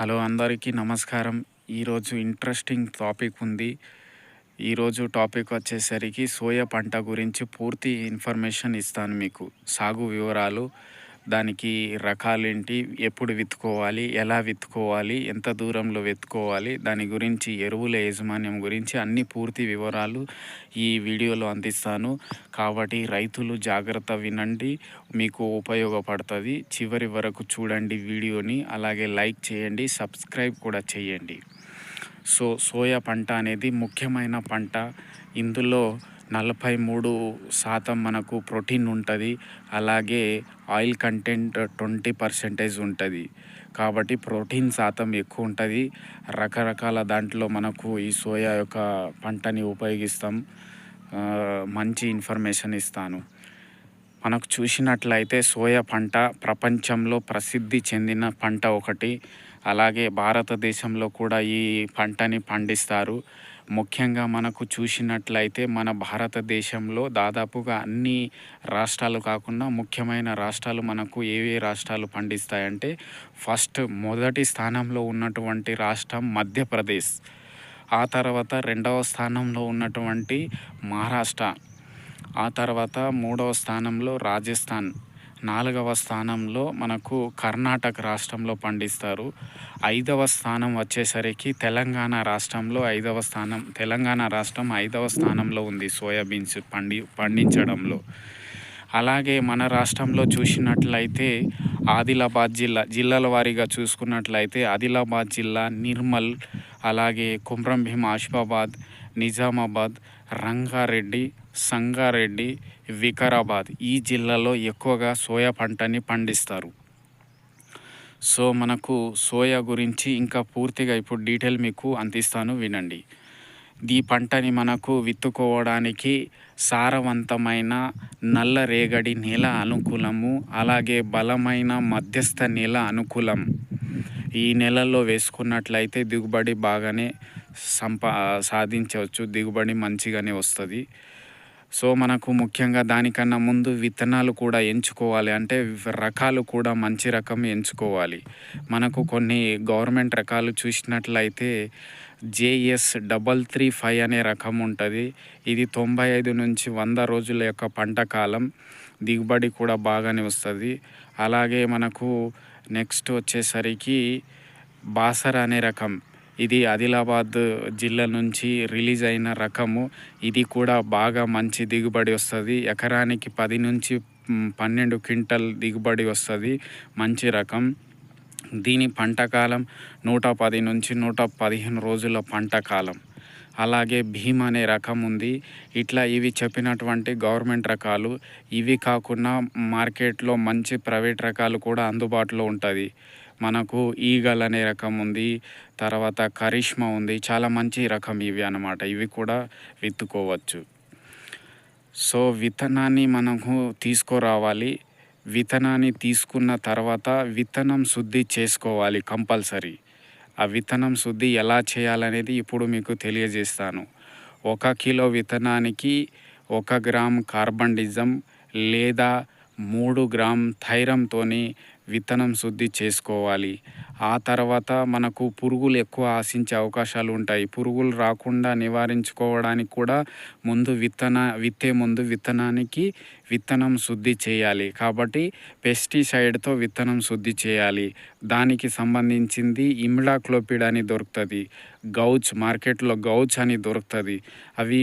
Hello అందరికీ నమస్కారం. ఈరోజు ఇంట్రెస్టింగ్ టాపిక్ ఉంది. ఈరోజు టాపిక్ వచ్చేసరికి సోయా పంట గురించి పూర్తి ఇన్ఫర్మేషన్ ఇస్తాను మీకు. సాగు వివరాలు దానికి రకాలేంటి ఎప్పుడు విత్తుకోవాలి ఎలా విత్తుకోవాలి ఎంత దూరంలో విత్తుకోవాలి దాని గురించి ఎరువుల యాజమాన్యం గురించి అన్ని పూర్తి వివరాలు ఈ వీడియోలో అందిస్తాను. కాబట్టి రైతులు జాగ్రత్త వినండి మీకు ఉపయోగపడుతుంది. చివరి వరకు చూడండి వీడియోని అలాగే లైక్ చేయండి సబ్స్క్రైబ్ కూడా చేయండి. సో సోయా పంట అనేది ముఖ్యమైన పంట. ఇందులో నలభై మూడు శాతం మనకు ప్రోటీన్ ఉంటుంది. అలాగే ఆయిల్ కంటెంట్ ట్వంటీ పర్సెంటేజ్ ఉంటుంది. కాబట్టి ప్రోటీన్ శాతం ఎక్కువ ఉంటుంది. రకరకాల దాంట్లో మనకు ఈ సోయా యొక్క పంటని ఉపయోగిస్తాం. మంచి ఇన్ఫర్మేషన్ ఇస్తాను. మనకు చూసినట్లయితే సోయా పంట ప్రపంచంలో ప్రసిద్ధి చెందిన పంట ఒకటి. అలాగే భారతదేశంలో కూడా ఈ పంటని పండిస్తారు. ముఖ్యంగా మనకు చూసినట్లయితే మన భారతదేశంలో దాదాపుగా అన్ని రాష్ట్రాలు కాకుండా ముఖ్యమైన రాష్ట్రాలు మనకు ఏవే రాష్ట్రాలు పండిస్తాయంటే ఫస్ట్ మొదటి స్థానంలో ఉన్నటువంటి రాష్ట్రం మధ్యప్రదేశ్. ఆ తర్వాత రెండవ స్థానంలో ఉన్నటువంటి మహారాష్ట్ర. ఆ తర్వాత మూడవ స్థానంలో రాజస్థాన్. నాలుగవ స్థానంలో మనకు కర్ణాటక రాష్ట్రంలో పండిస్తారు. ఐదవ స్థానం వచ్చేసరికి తెలంగాణ రాష్ట్రంలో ఐదవ స్థానం తెలంగాణ రాష్ట్రం ఐదవ స్థానంలో ఉంది సోయాబీన్స్ పండి పండించడంలో. అలాగే మన రాష్ట్రంలో చూసినట్లయితే ఆదిలాబాద్ జిల్లా జిల్లాల వారీగా చూసుకున్నట్లయితే ఆదిలాబాద్ జిల్లా నిర్మల్ అలాగే కుమ్రంభీం ఆసిఫాబాద్ నిజామాబాద్ రంగారెడ్డి సంగారెడ్డి వికారాబాద్ ఈ జిల్లాలో ఎక్కువగా సోయా పంటని పండిస్తారు. సో మనకు సోయా గురించి ఇంకా పూర్తిగా ఇప్పుడు డీటెయిల్ మీకు అందిస్తాను వినండి. ఈ పంటని మనకు విత్తుకోవడానికి సారవంతమైన నల్ల రేగడి నేల అనుకూలము అలాగే బలమైన మధ్యస్థ నేల అనుకూలం. ఈ నెలల్లో వేసుకున్నట్లయితే దిగుబడి బాగానే సంపా సాధించవచ్చు దిగుబడి మంచిగానే వస్తుంది. సో మనకు ముఖ్యంగా దానికన్నా ముందు విత్తనాలు కూడా ఎంచుకోవాలి. అంటే రకాలు కూడా మంచి రకం ఎంచుకోవాలి. మనకు కొన్ని గవర్నమెంట్ రకాలు చూసినట్లయితే జేఎస్ డబల్ త్రీ ఫైవ్ అనే రకం ఉంటుంది. ఇది తొంభై ఐదు నుంచి వంద రోజుల యొక్క పంట కాలం. దిగుబడి కూడా బాగానే వస్తుంది. అలాగే మనకు నెక్స్ట్ వచ్చేసరికి బాసర్ అనే రకం. ఇది ఆదిలాబాద్ జిల్లా నుంచి రిలీజ్ అయిన రకము. ఇది కూడా బాగా మంచి దిగుబడి వస్తుంది. ఎకరానికి పది నుంచి పన్నెండు క్వింటల్ దిగుబడి వస్తుంది. మంచి రకం. దీని పంటకాలం నూట పది నుంచి నూట పదిహేను రోజుల పంట కాలం. అలాగే భీమ్ అనే రకం ఉంది. ఇట్లా ఇవి చెప్పినటువంటి గవర్నమెంట్ రకాలు. ఇవి కాకుండా మార్కెట్లో మంచి ప్రైవేట్ రకాలు కూడా అందుబాటులో ఉంటుంది. మనకు ఈగల్ అనే రకం ఉంది తర్వాత కరిష్మా ఉంది చాలా మంచి రకం ఇవి అన్నమాట. ఇవి కూడా విత్తుకోవచ్చు. సో విత్తనాన్ని మనకు తీసుకురావాలి. విత్తనాన్ని తీసుకున్న తర్వాత విత్తనం శుద్ధి చేసుకోవాలి కంపల్సరీ. ఆ విత్తనం శుద్ధి ఎలా చేయాలనేది ఇప్పుడు మీకు తెలియజేస్తాను. ఒక కిలో విత్తనానికి ఒక గ్రామ్ కార్బండిజం లేదా మూడు గ్రామ్ థైరంతోని విత్తనం శుద్ధి చేసుకోవాలి. ఆ తర్వాత మనకు పురుగులు ఎక్కువ ఆశించే అవకాశాలు ఉంటాయి. పురుగులు రాకుండా నివారించుకోవడానికి కూడా ముందు విత్తన విత్తే ముందు విత్తనానికి విత్తనం శుద్ధి చేయాలి. కాబట్టి పెస్టిసైడ్తో విత్తనం శుద్ధి చేయాలి. దానికి సంబంధించింది ఇమ్డాక్లోపిడ్ అని దొరుకుతుంది. గౌచ్ మార్కెట్లో గౌచ్ అని దొరుకుతుంది. అవి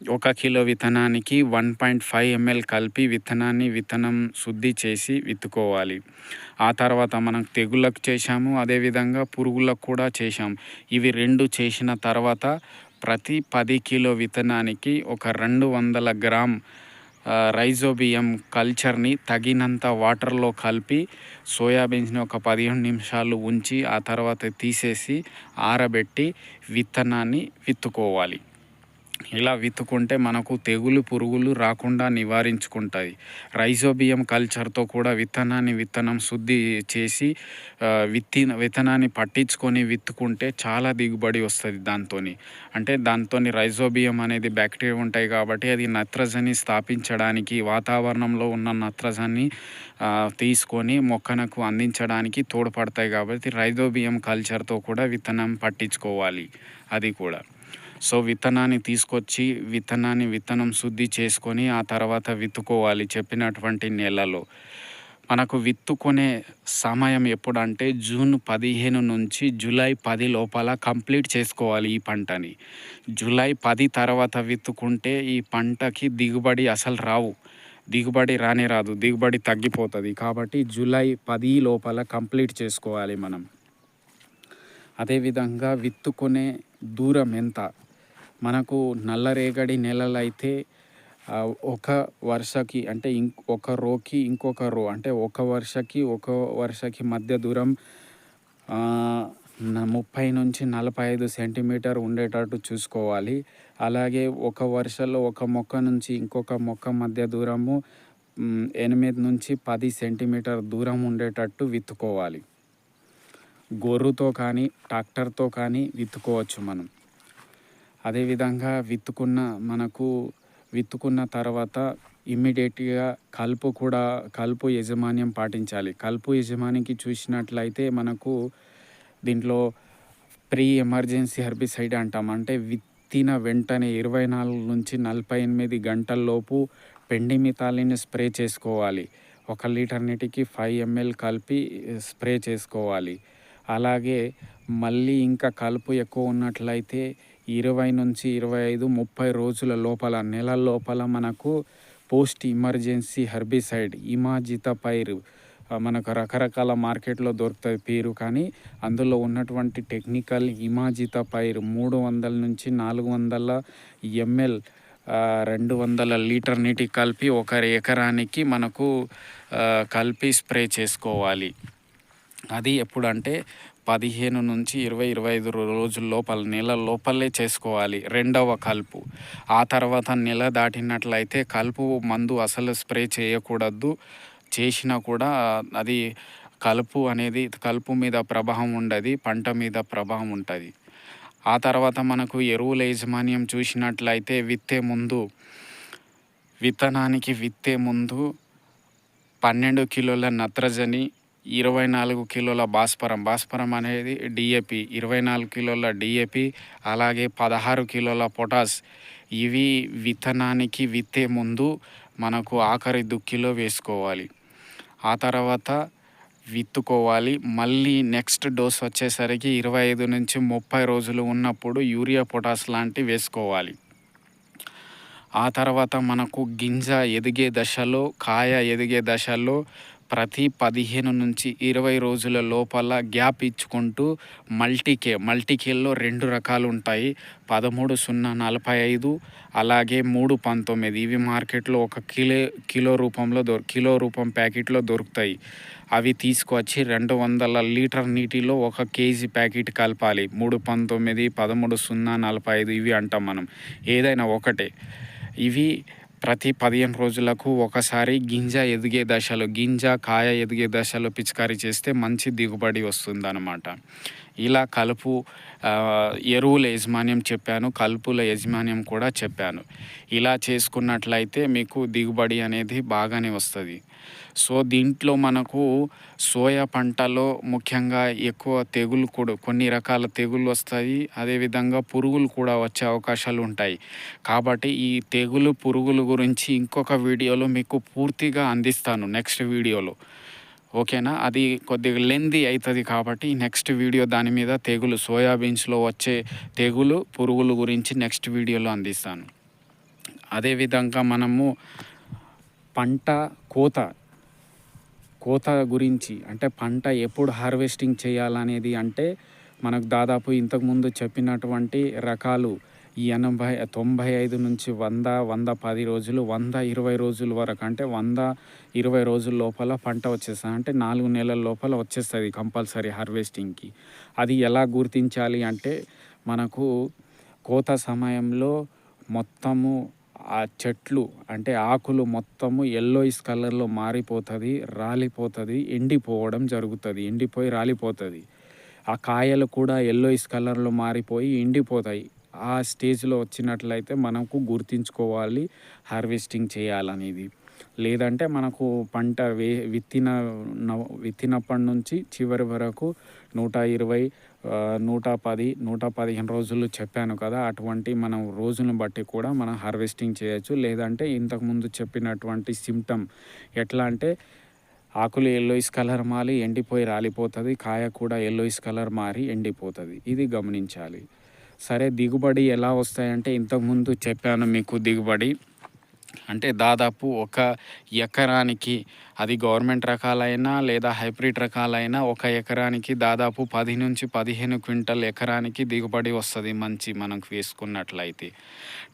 ఒక కిలో విత్తనానికి వన్ పాయింట్ ఫైవ్ ఎంఎల్ కలిపి విత్తనాన్ని విత్తనం శుద్ధి చేసి విత్తుకోవాలి. ఆ తర్వాత మనం తెగుళ్ళకు చేశాము అదేవిధంగా పురుగులకు కూడా చేశాం. ఇవి రెండు చేసిన తర్వాత ప్రతి పది కిలో విత్తనానికి ఒక రెండు వందల గ్రామ్ రైజోబియం కల్చర్ని తగినంత వాటర్లో కలిపి సోయాబీన్స్ని ఒక పదిహేను నిమిషాలు ఉంచి ఆ తర్వాత తీసేసి ఆరబెట్టి విత్తనాన్ని విత్తుకోవాలి. ఇలా విత్తుకుంటే మనకు తెగులు పురుగులు రాకుండా నివారించుకుంటాయి. రైజోబియం కల్చర్తో కూడా విత్తనాన్ని విత్తనం శుద్ధి చేసి విత్తి విత్తనాన్ని పట్టించుకొని విత్తుకుంటే చాలా దిగుబడి వస్తుంది దాంతో అంటే దాంతో రైజోబియం అనేది బ్యాక్టీరియా ఉంటాయి కాబట్టి అది నత్రజని స్థాపించడానికి వాతావరణంలో ఉన్న నత్రజని తీసుకొని మొక్కనకు అందించడానికి తోడ్పడతాయి కాబట్టి రైజోబియం కల్చర్తో కూడా విత్తనం పట్టించుకోవాలి. అది కూడా. సో విత్తనాన్ని తీసుకొచ్చి విత్తనాన్ని విత్తనం శుద్ధి చేసుకొని ఆ తర్వాత విత్తుకోవాలి చెప్పినటువంటి నెలలో. మనకు విత్తుకునే సమయం ఎప్పుడంటే జూన్ పదిహేను నుంచి జూలై పది లోపల కంప్లీట్ చేసుకోవాలి ఈ పంటని. జూలై పది తర్వాత విత్తుకుంటే ఈ పంటకి దిగుబడి అసలు రావు. దిగుబడి రానే రాదు దిగుబడి తగ్గిపోతుంది కాబట్టి జూలై పది లోపల కంప్లీట్ చేసుకోవాలి మనం. అదేవిధంగా విత్తుకునే దూరం ఎంత? మనకు నల్లరేగడి నెలలైతే ఒక వర్షకి అంటే ఇంక్ ఒక రోకి ఇంకొక రో అంటే ఒక వర్షకి ఒక వర్షకి మధ్య దూరం ముప్పై నుంచి నలభై ఐదు సెంటీమీటర్ ఉండేటట్టు చూసుకోవాలి. అలాగే ఒక వర్షలో ఒక మొక్క నుంచి ఇంకొక మొక్క మధ్య దూరము ఎనిమిది నుంచి పది సెంటీమీటర్ దూరం ఉండేటట్టు విత్తుకోవాలి. గొర్రుతో కానీ ట్రాక్టర్తో కానీ విత్తుకోవచ్చు మనం. అదేవిధంగా విత్తుకున్న మనకు విత్తుకున్న తర్వాత ఇమ్మీడియట్గా కలుపు కూడా కలుపు యజమాన్యం పాటించాలి. కలుపు యజమానికి చూసినట్లయితే మనకు దీంట్లో ప్రీ ఎమర్జెన్సీ హెర్బిసైడ్ అంటాం. అంటే విత్తిన వెంటనే ఇరవై నాలుగు నుంచి నలభై ఎనిమిది గంటల్లోపు పెండిమితాలిని స్ప్రే చేసుకోవాలి. ఒక లీటర్ నీటికి ఫైవ్ ఎంఎల్ కలిపి స్ప్రే చేసుకోవాలి. అలాగే మళ్ళీ ఇంకా కలుపు ఎక్కువ ఉన్నట్లయితే ఇరవై నుంచి ఇరవై ఐదు ముప్పై రోజుల లోపల నెల లోపల మనకు పోస్ట్ ఎమర్జెన్సీ హెర్బిసైడ్ ఇమాజిత పైరు మనకు రకరకాల మార్కెట్లో దొరుకుతుంది పేరు. కానీ అందులో ఉన్నటువంటి టెక్నికల్ ఇమాజిత పైరు మూడు వందల నుంచి నాలుగు వందల ఎంఎల్ రెండు వందల లీటర్ నీటి కలిపి ఒక ఎకరానికి మనకు కలిపి స్ప్రే చేసుకోవాలి. అది ఎప్పుడంటే పదిహేను నుంచి ఇరవై ఇరవై ఐదు రోజుల లోపల నెల లోపలే చేసుకోవాలి రెండవ కలుపు. ఆ తర్వాత నెల దాటినట్లయితే కలుపు మందు అసలు స్ప్రే చేయకూడదు చేసినా కూడా అది కలుపు అనేది కలుపు మీద ప్రభావం ఉండదు పంట మీద ప్రభావం ఉంటుంది. ఆ తర్వాత మనకు ఎరువుల యాజమాన్యం చూసినట్లయితే విత్తే ముందు విత్తనానికి విత్తే ముందు పన్నెండు కిలోల నత్రజని ఇరవై నాలుగు కిలోల భాస్వరం. భాస్వరం అనేది డిఏపి ఇరవై నాలుగు కిలోల డిఏపి అలాగే పదహారు కిలోల పొటాస్. ఇవి విత్తనానికి విత్తే ముందు మనకు ఆఖరి దుక్కిలో వేసుకోవాలి. ఆ తర్వాత విత్తుకోవాలి. మళ్ళీ నెక్స్ట్ డోస్ వచ్చేసరికి ఇరవై ఐదు నుంచి ముప్పై రోజులు ఉన్నప్పుడు యూరియా పొటాస్ లాంటివి వేసుకోవాలి. ఆ తర్వాత మనకు గింజ ఎదిగే దశలో కాయ ఎదిగే దశలో ప్రతి పదిహేను నుంచి ఇరవై రోజుల లోపల గ్యాప్ ఇచ్చుకుంటూ మల్టీకే మల్టీకేల్లో రెండు రకాలు ఉంటాయి. పదమూడు సున్నా నలభై ఐదు అలాగే మూడు పంతొమ్మిది. ఇవి మార్కెట్లో ఒక కిలో కిలో రూపంలో దొరు కిలో రూపం ప్యాకెట్లో దొరుకుతాయి. అవి తీసుకువచ్చి రెండు వందల లీటర్ నీటిలో ఒక కేజీ ప్యాకెట్ కలపాలి. మూడు పంతొమ్మిది పదమూడు సున్నా నలభై ఐదు ఇవి అంటాం మనం. ఏదైనా ఒకటే. ఇవి ప్రతి పదిహేను రోజులకు ఒకసారి గింజ ఎదిగే దశలో గింజ కాయ ఎదిగే దశలో పిచికారీ చేస్తే మంచి దిగుబడి వస్తుందన్నమాట. ఇలా కలుపు ఎరువుల యజమాన్యం చెప్పాను కలుపుల యజమాన్యం కూడా చెప్పాను. ఇలా చేసుకున్నట్లయితే మీకు దిగుబడి అనేది బాగానే వస్తుంది. సో దీంట్లో మనకు సోయా పంటలో ముఖ్యంగా ఎక్కువ తెగులు కూడా కొన్ని రకాల తెగులు వస్తాయి. అదేవిధంగా పురుగులు కూడా వచ్చే అవకాశాలు ఉంటాయి. కాబట్టి ఈ తెగులు పురుగుల గురించి ఇంకొక వీడియోలో మీకు పూర్తిగా అందిస్తాను నెక్స్ట్ వీడియోలో. ఓకేనా? అది కొద్దిగా లెంది అవుతుంది కాబట్టి నెక్స్ట్ వీడియో దాని మీద తెగులు సోయాబీన్స్లో వచ్చే తెగులు పురుగుల గురించి నెక్స్ట్ వీడియోలో అందిస్తాను. అదేవిధంగా మనము పంట కోత కోత గురించి అంటే పంట ఎప్పుడు హార్వెస్టింగ్ చేయాలనేది అంటే మనకు దాదాపు ఇంతకుముందు చెప్పినటువంటి రకాలు ఈ ఎనభై తొంభై ఐదు నుంచి వంద వంద పది రోజులు వంద ఇరవై రోజుల వరకు అంటే వంద ఇరవై రోజుల లోపల పంట వచ్చేస్తుంది. అంటే నాలుగు నెలల లోపల వచ్చేస్తుంది కంపల్సరీ హార్వెస్టింగ్కి. అది ఎలా గుర్తించాలి అంటే మనకు కోత సమయంలో మొత్తము ఆ చెట్లు అంటే ఆకులు మొత్తము ఎల్లోయిస్ కలర్లో మారిపోతుంది రాలిపోతుంది ఎండిపోవడం జరుగుతుంది ఎండిపోయి రాలిపోతుంది. ఆ కాయలు కూడా ఎల్లోయిస్ కలర్లో మారిపోయి ఎండిపోతాయి. ఆ స్టేజ్లో వచ్చినట్లయితే మనకు గుర్తించుకోవాలి హార్వెస్టింగ్ చేయాలనేది. లేదంటే మనకు పంట వే విత్తిన విత్తినప్పటి నుంచి చివరి వరకు నూట ఇరవై నూట పది నూట పదిహేను రోజులు చెప్పాను కదా అటువంటి మనం రోజులను బట్టి కూడా మనం హార్వెస్టింగ్ చేయొచ్చు. లేదంటే ఇంతకుముందు చెప్పినటువంటి సిమ్టమ్ ఎట్లా అంటే ఆకులు ఎల్లోయిస్ కలర్ మారి ఎండిపోయి రాలిపోతుంది కాయ కూడా ఎల్లోయిస్ కలర్ మారి ఎండిపోతుంది. ఇది గమనించాలి. సరే దిగుబడి ఎలా వస్తాయంటే ఇంతకుముందు చెప్పాను మీకు దిగుబడి. అంటే దాదాపు ఒక ఎకరానికి అది గవర్నమెంట్ రకాలైనా లేదా హైబ్రిడ్ రకాలైనా ఒక ఎకరానికి దాదాపు పది నుంచి పదిహేను క్వింటల్ ఎకరానికి దిగుబడి వస్తుంది మంచి మనకు వేసుకున్నట్లయితే.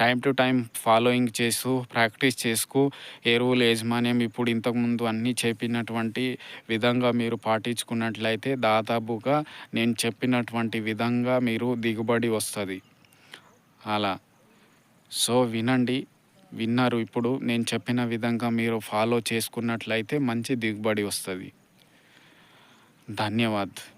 టైం టు టైం ఫాలోయింగ్ చేస్తూ ప్రాక్టీస్ చేసుకు ఎరువుల యాజమాన్యం ఇప్పుడు ఇంతకుముందు అన్నీ చెప్పినటువంటి విధంగా మీరు పాటించుకున్నట్లయితే దాదాపుగా నేను చెప్పినటువంటి విధంగా మీరు దిగుబడి వస్తుంది. అలా. సో వినండి. విన్నారు. ఇప్పుడు నేను చెప్పిన విధంగా మీరు ఫాలో చేసుకున్నట్లయితే మంచి దిగుబడి వస్తుంది. ధన్యవాద్.